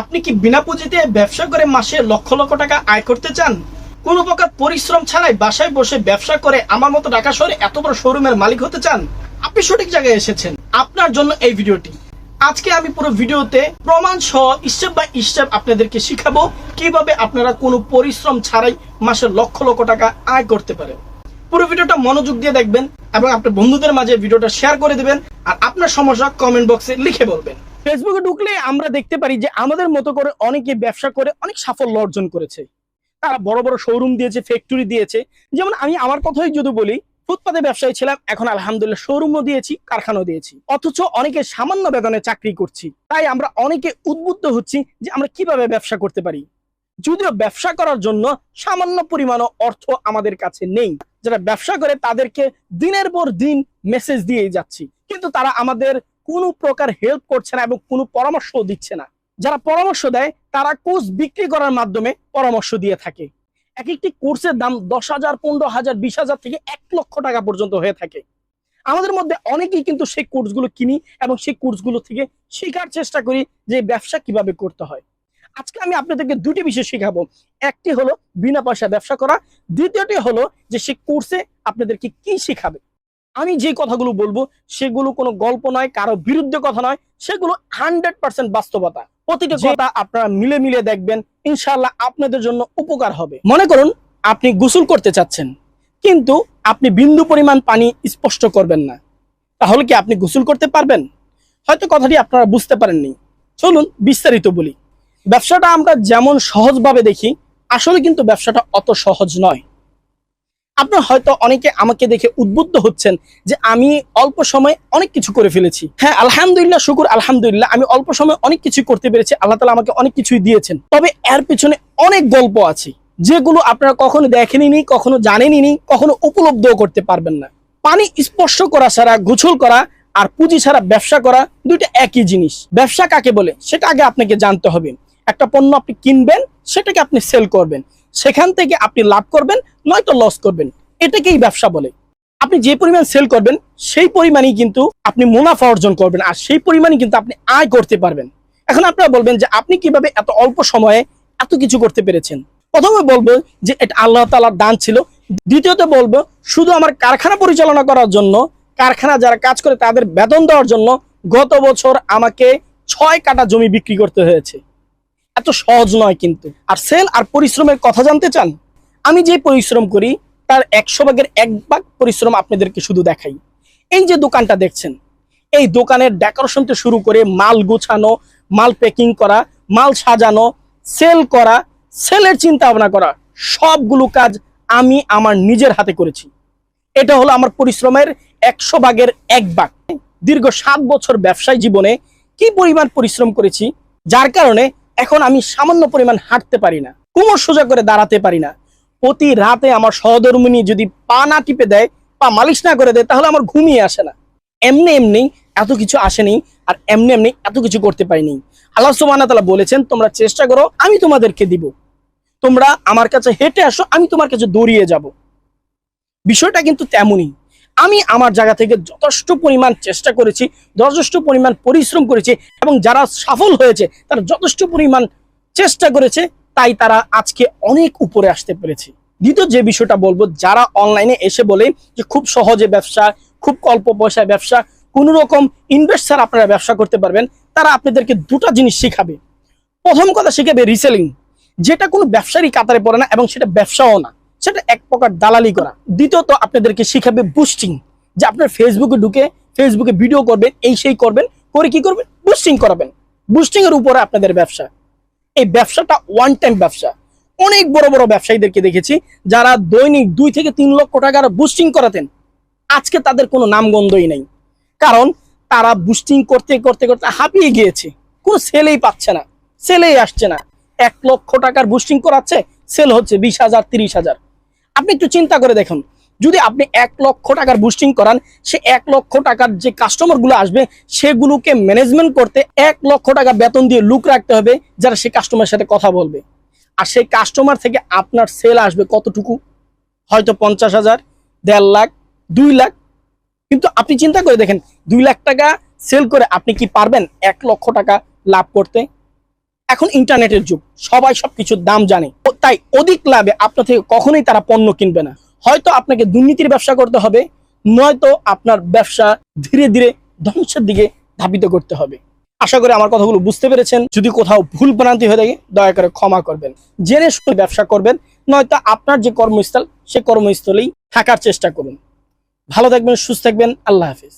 আপনি কি বিনা পুঁজিতে ব্যবসা করে মাসে লক্ষ লক্ষ টাকা আয় করতে চান? কোনো প্রকার পরিশ্রম ছাড়াই বাসায় বসে ব্যবসা করে আমার মতো ঢাকা শহরে এত বড় শোরুমের মালিক হতে চান? আপনি সঠিক জায়গায় এসেছেন। আপনার জন্য এই ভিডিওটি। আজকে আমি পুরো ভিডিওতে প্রমাণ সহ স্টেপ বাই স্টেপ আপনাদেরকে শিখাবো কীভাবে আপনারা কোনো পরিশ্রম ছাড়াই মাসে লক্ষ লক্ষ টাকা আয় করতে পারেন। পুরো ভিডিওটা মনোযোগ দিয়ে দেখবেন এবং আপনার বন্ধুদের মাঝে ভিডিওটা শেয়ার করে দিবেন আর আপনার সমস্যা কমেন্ট বক্সে লিখে বলবেন। ফেসবুকে ঢুকলে আমরা দেখতে পারি যে আমাদের মতো করে অনেকে ব্যবসা করে, অনেক সাফল্য অর্জন করেছে। তারা বড় বড় শোরুম দিয়েছে ফ্যাক্টরি দিয়েছে। যেমন আমি আমার কথাই যদি বলি, ফুটপাতে ব্যবসায়ী ছিলাম, এখন আলহামদুলিল্লাহ শোরুমও দিয়েছি, কারখানাও দিয়েছি। অথচ অনেকে সামান্য বেতনে চাকরি করছি। তাই আমরা অনেকে উদ্বুদ্ধ হচ্ছি যে আমরা কীভাবে ব্যবসা করতে পারি। যদিও ব্যবসা করার জন্য সামান্য পরিমাণ অর্থ আমাদের কাছে নেই। যারা ব্যবসা করে তাদেরকে দিনের পর দিন মেসেজ দিয়েই যাচ্ছি। কিন্তু তারা আমাদের কোনো প্রকার হেল্প করছে না এবং কোনো পরামর্শ দিচ্ছে না। যারা পরামর্শ দেয়, তারা কোর্স বিক্রি করার মাধ্যমে পরামর্শ দিয়ে থাকে। এক একটি কোর্সের দাম দশ হাজার, পনেরো হাজার, বিশ হাজার থেকে এক লক্ষ টাকা পর্যন্ত হয়ে থাকে। আমাদের মধ্যে অনেকেই কিন্তু সেই কোর্সগুলো কিনি এবং সেই কোর্সগুলো থেকে শেখার চেষ্টা করি যে ব্যবসা কীভাবে করতে হয়। আজকে আমি আপনাদেরকে দুটি বিষয় শেখাবো। একটি হলো বিনা পয়সা ব্যবসা করা, দ্বিতীয়টি হলো যে সেই কোর্সে আপনাদেরকে কি শেখাবে। আমি যে কথাগুলো বলব সেগুলো কোনো গল্প নয় কারও বিরুদ্ধে কথা নয় সেগুলো হান্ড্রেড পার্সেন্ট বাস্তবতা। প্রতিটি কথা আপনারা মিলে মিলে দেখবেন ইনশাল্লাহ আপনাদের জন্য উপকার হবে। মনে করুন আপনি গোসল করতে চাচ্ছেন কিন্তু আপনি বিন্দু পরিমাণ পানি স্পষ্ট করবেন না। তাহলে কি আপনি গোসল করতে পারবেন? হয়তো কথাটি আপনারা বুঝতে পারেননি। চলুন বিস্তারিত বলি। ব্যবসাটা আমরা যেমন সহজভাবে দেখি আসলে কিন্তু ব্যবসাটা অত সহজ নয়। আপনার হয়তো অনেকে আমাকে দেখে উদ্বুদ্ধ হচ্ছেন যে আমি অল্প সময় অনেক কিছু করে ফেলেছি। হ্যাঁ আলহামদুলিল্লাহ, শুকুর, আলহামদুলিল্লাহ, আমি অল্প সময় অনেক কিছু করতে পেরেছি, আল্লাহ তালা আমাকে অনেক কিছুই দিয়েছেন। তবে এর পিছনে অনেক গল্প আছে, যেগুলো আপনারা কখনো দেখেনি কখনো জানেনই কখনো উপলব্ধও করতে পারবেন না। পানি স্পর্শ করা ছাড়া গোছল করা আর পুঁজি ছাড়া ব্যবসা করা দুইটা একই জিনিস। ব্যবসা কাকে বলে? সেটা আগে আপনাকে জানতে হবে। একটা পণ্য আপনি কিনবেন, সেটাকে আপনি সেল করবেন। সেখান থেকে আপনি লাভ করবেন, নয়তো লস করবেন। এটাকেই ব্যবসা বলে। আপনি যে পরিমাণ সেল করবেন, সেই পরিমাণই কিন্তু আপনি মুনাফা অর্জন করবেন আর সেই পরিমাণই কিন্তু আপনি আয় করতে পারবেন। এখন আপনারা বলবেন যে আপনি কীভাবে এত অল্প সময়ে এত কিছু করতে পেরেছেন? প্রথমে বলব যে এটা আল্লাহ তালার দান ছিল। দ্বিতীয়ত বলব, শুধু আমার কারখানা পরিচালনা করার জন্য, কারখানা যারা কাজ করে তাদের বেতন দেওয়ার জন্য গত বছর আমাকে ছয় কাটা জমি বিক্রি করতে হয়েছে। এত সহজ নয় কিন্তু। আর সেল আর পরিশ্রমের কথা জানতে চান? আমি যে পরিশ্রম করি, তার একশো ভাগের এক ভাগ পরিশ্রম আপনাদেরকে শুধু দেখাই। এই যে দোকানটা দেখছেন, এই দোকানের ডেকোরেশন থেকে শুরু করে মাল গুছানো, মাল প্যাকিং করা, মাল সাজানো সেল করা, সেলের চিন্তা ভাবনা করা, সবগুলো কাজ আমি আমার নিজের হাতে করেছি। এটা হলো আমার পরিশ্রমের একশো ভাগের এক ভাগ। দীর্ঘ সাত বছর ব্যবসায় জীবনে কি পরিমাণ পরিশ্রম করেছি? যার কারণে এখন আমি সামান্য পরিমাণ হাঁটতে পারি না, কোমর সোজা করে দাঁড়াতে পারি না। প্রতি রাতে আমার সহধর্মিনী যদি পা না টিপে দেয়, পা মালিশ না করে দেয়, তাহলে আমার ঘুমিয়ে আসে না। এমনি এমনি এত কিছু আসেনি আর এমনি এমনি এত কিছু করতে পারিনি। আল্লাহ ওয়া বলেছেন, তোমরা চেষ্টা করো, আমি তোমাদেরকে দিব। তোমরা আমার কাছে হেঁটে আসো, আমি তোমার কাছে দৌড়িয়ে যাব। বিষয়টা কিন্তু তেমনই। আমি আমার জায়গা থেকে যথেষ্ট পরিমাণ চেষ্টা করেছি, যথেষ্ট পরিমাণ পরিশ্রম করেছি এবং যারা সফল হয়েছে, তারা যথেষ্ট পরিমাণ চেষ্টা করেছে, তাই তারা আজকে অনেক উপরে আসতে পেরেছে। দ্বিতীয় যে বিষয়টা বলব, যারা অনলাইনে এসে বলে যে খুব সহজে ব্যবসা, খুব অল্প পয়সায় ব্যবসা, কোনো রকম ইনভেস্ট ছাড়া আপনারা ব্যবসা করতে পারবেন, তারা আপনাদেরকে দুটো জিনিস শিখাবে। প্রথম কথা শিখাবে রিসেলিং যেটা কোনো ব্যবসারই কাতারে পড়ে না এবং সেটা ব্যবসাও না। সেটা এক প্রকার দালালি করা। দ্বিতীয়ত আপনাদেরকে শিখাবে বুস্টিং যে আপনার ফেসবুকে ঢুকে ফেসবুকে ভিডিও করবেন, এই সেই করবেন, করে কি করবেন? বুস্টিং করাবেন। বুস্টিং এর উপরে আপনাদের ব্যবসা। এই ব্যবসাটা ওয়ান টাইম ব্যবসা। অনেক বড় বড় ব্যবসায়ীদেরকে দেখেছি যারা দৈনিক দুই থেকে তিন লক্ষ টাকার বুস্টিং করাতেন। আজকে তাদের কোনো নামগন্ধই নেই। কারণ তারা বুস্টিং করতে করতে করতে হাঁপিয়ে গিয়েছে। কোনো সেলেই পাচ্ছে না। সেলেই আসছে না। এক লক্ষ টাকার বুস্টিং করাচ্ছে সেল হচ্ছে বিশ হাজার, তিরিশ হাজার। আপনি একটু চিন্তা করে দেখুন। যদি আপনি এক লক্ষ টাকার বুস্টিং করান, সে এক লক্ষ টাকার যে কাস্টমারগুলো আসবে, সেগুলোকে ম্যানেজমেন্ট করতে এক লক্ষ টাকা বেতন দিয়ে লুক রাখতে হবে, যারা সেই কাস্টমারের সাথে কথা বলবে। আর সেই কাস্টমার থেকে আপনার সেল আসবে কতটুকু? হয়তো পঞ্চাশ হাজার, দেড় লাখ, দুই লাখ। কিন্তু আপনি চিন্তা করে দেখেন, দুই লাখ টাকা সেল করে আপনি কি পারবেন এক লক্ষ টাকা লাভ করতে? এখন ইন্টারনেটের যুগ, সবাই সবকিছুর দাম জানে। তাই অধিক লাভে আপনার থেকে কখনোই তারা পণ্য কিনবে না। হয়তো আপনাকে দুর্নীতির ব্যবসা করতে হবে, নয়তো আপনার ব্যবসা ধীরে ধীরে ধ্বংসের দিকে ধাবিত করতে হবে। আশা করি আমার কথাগুলো বুঝতে পেরেছেন। যদি কোথাও ভুল ভ্রান্তি হয়ে থাকে, দয়া করে ক্ষমা করবেন। জেনে শুনে ব্যবসা করবেন, নয়তো আপনার যে কর্মস্থল, সে কর্মস্থলেই থাকার চেষ্টা করুন। ভালো থাকবেন, সুস্থ থাকবেন, আল্লাহ হাফিজ।